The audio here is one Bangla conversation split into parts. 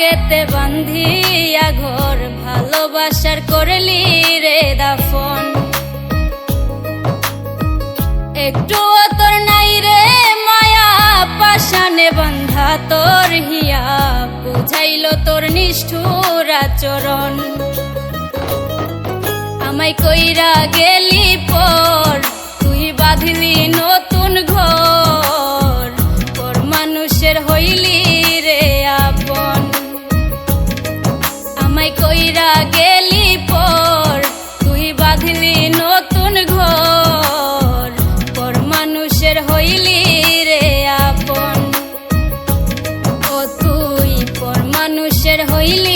কেতে বান্ধিয়া ঘর ভালোবাসার করলি রে দাফন। একটু তোর নাই রে মায়া পাশানে বান্ধা তোর হিয়া, বুঝাইল তোর নিষ্ঠুর আচরণ। আমায় কইরা গেলি পর, তুই বাঁধলি নতুন ঘর। পর মানুষের হইলি গেলি পর, তুই বাঁধলি নতুন ঘর। পর মানুষের হইলি রে আপন। ও তুই, পর মানুষের হইলি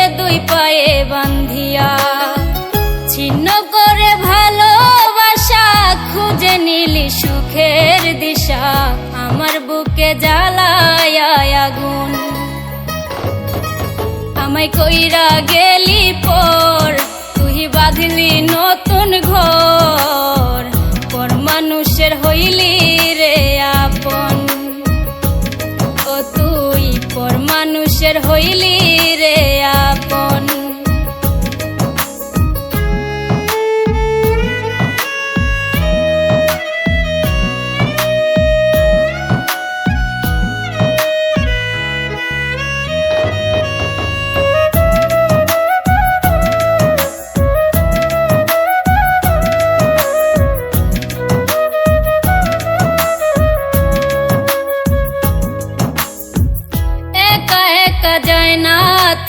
জ্বালায় আগুন। আমায় কইরা গেলি পর, তুই বাঁধলি নতুন ঘর। পর মানুষের হইলি রে আপন। ও তুই, পর মানুষের হইলি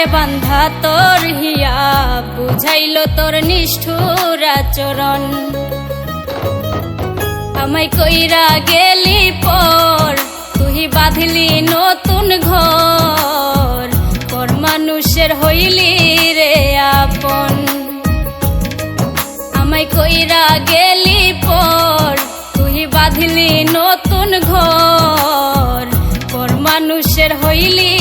পারে বান্ধা তোর হিয়া, বুঝাইল তোর নিষ্ঠুর আচরণ। আমায় কইরা গেলি পর, তুই বাঁধলি নতুন ঘর, পর মানুষের হইলি রে আপন। আমায় কইরা গেলি পর, তুই বাঁধলি নতুন ঘর, পর মানুষের হইলি